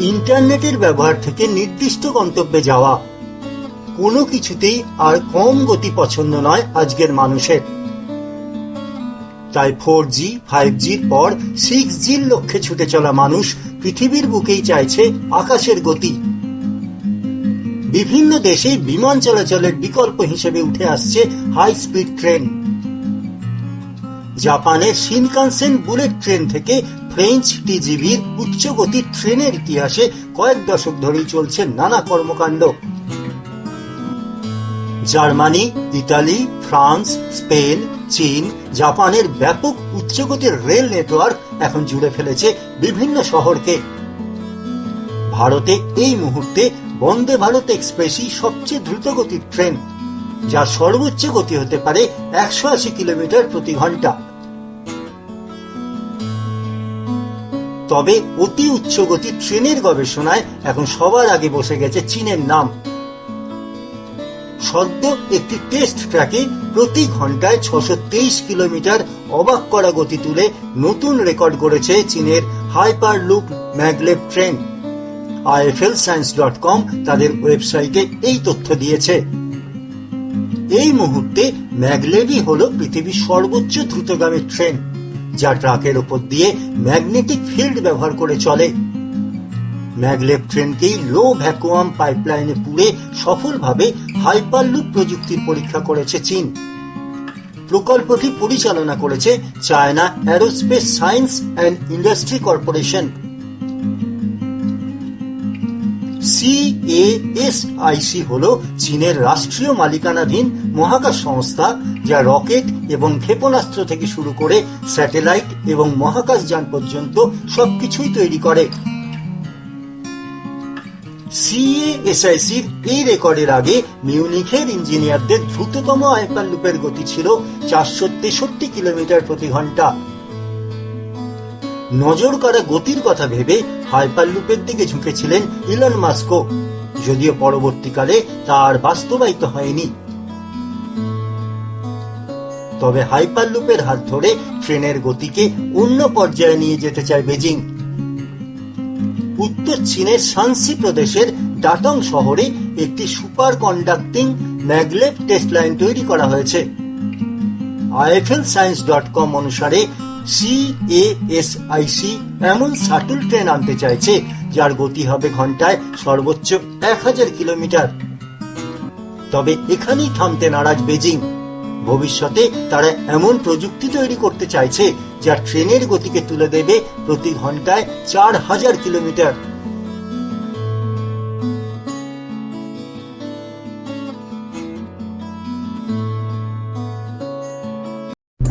ইন্টারনেটের ব্যবহার থেকে নির্দিষ্ট গন্তব্যে যাওয়া। কোনো কিছুতেই আর কম গতি পছন্দ নয় আজকের মানুষের। তাই ফোর জি ফাইভ জির পর সিক্স জির লক্ষ্যে ছুটে চলা মানুষ পৃথিবীর বুকেই চাইছে আকাশের গতি। বিভিন্ন দেশে বিমান চলাচলের বিকল্প হিসেবে উঠে আসছে হাই স্পিড ট্রেন জাপানের শিনকানসেন বুলেট ট্রেন থেকে ফ্রেঞ্চ উচ্চ গতির ট্রেনের ইতিহাসে কয়েক দশক ধরেই চলছে নানা কর্মকাণ্ড। জার্মানি, ইতালি, ফ্রান্স, স্পেন, চীন, জাপানের ব্যাপক উচ্চগতির রেল নেটওয়ার্ক এখন জুড়ে ফেলেছে বিভিন্ন শহরকে। ভারতে এই মুহূর্তে বন্দে ভারত এক্সপ্রেসই সবচেয়ে দ্রুতগতির ট্রেন, যার সর্বোচ্চ গতি হতে পারে একশো আশি কিলোমিটার প্রতি ঘণ্টা। তবে অতি উচ্চ গতির ট্রেনের গবেষণায় এখন সবার আগে বসে গেছে চীনের নাম। সদ্য একটি টেস্ট ট্র্যাকে প্রতি ঘন্টায় ছশো কিলোমিটার অবাক করা গতি তুলে নতুন রেকর্ড করেছে চীনের hyperloop maglev train IFL science dot com তাদের ওয়েবসাইটে এই তথ্য দিয়েছে। এই মুহূর্তে ম্যাগলেভই হল পৃথিবীর সর্বোচ্চ দ্রুতগামী ট্রেন। যা ট্রাকের উপর দিয়ে ম্যাগনেটিক ফিল্ড ব্যবহার করে চলে। ম্যাগলেভ ট্রেনকেই লো ভ্যাকুয়াম পাইপলাইনে পুড়ে সফলভাবে হাইপারলুপ প্রযুক্তির পরীক্ষা করেছে চীন। প্রকল্পটি পরিচালনা করেছে China aerospace science and industry corporation. CASIC হল চীনের রাষ্ট্রীয় মালিকানাধীন মহাকাশ সংস্থা, যা রকেট এবং ক্ষেপণাস্ত্র থেকে শুরু করে স্যাটেলাইট এবং মহাকাশ যান পর্যন্ত সবকিছুই তৈরি করে। সিএএসআইসির এই রেকর্ডের আগে মিউনিখের ইঞ্জিনিয়ারদের দ্রুততম আইপার লুপের গতি ছিল চারশো তেষট্টি কিলোমিটার প্রতি ঘণ্টা। নজর করা গতির কথা ভেবে হাইপারলুপের দিকে ঝুঁকেছিলেন ইলন মাস্কো। যদিও পরবর্তীকালে তার বাস্তবায়িত হয়নি। তবে হাইপারলুপের হাত ধরে ট্রেনের গতিকে অন্য পর্যায়ে নিয়ে যেতে চায় বেজিং। উত্তর চীনের শানসি প্রদেশের ডাটং শহরে একটি super conducting maglev test line তৈরি করা হয়েছে। আইএফএল সায়েন্স ডট কম অনুসারে সিএএসআইসি এমন শাটল ট্রেন আনতে চাইছে, যার গতি হবে ঘন্টায় সর্বোচ্চ এক হাজার কিলোমিটার। তবে এখানেই থামতে নারাজ বেজিং। ভবিষ্যতে তারা এমন প্রযুক্তি তৈরি করতে চাইছে যা ট্রেনের গতিকে তুলে দেবে প্রতি ঘন্টায় চার হাজার কিলোমিটার।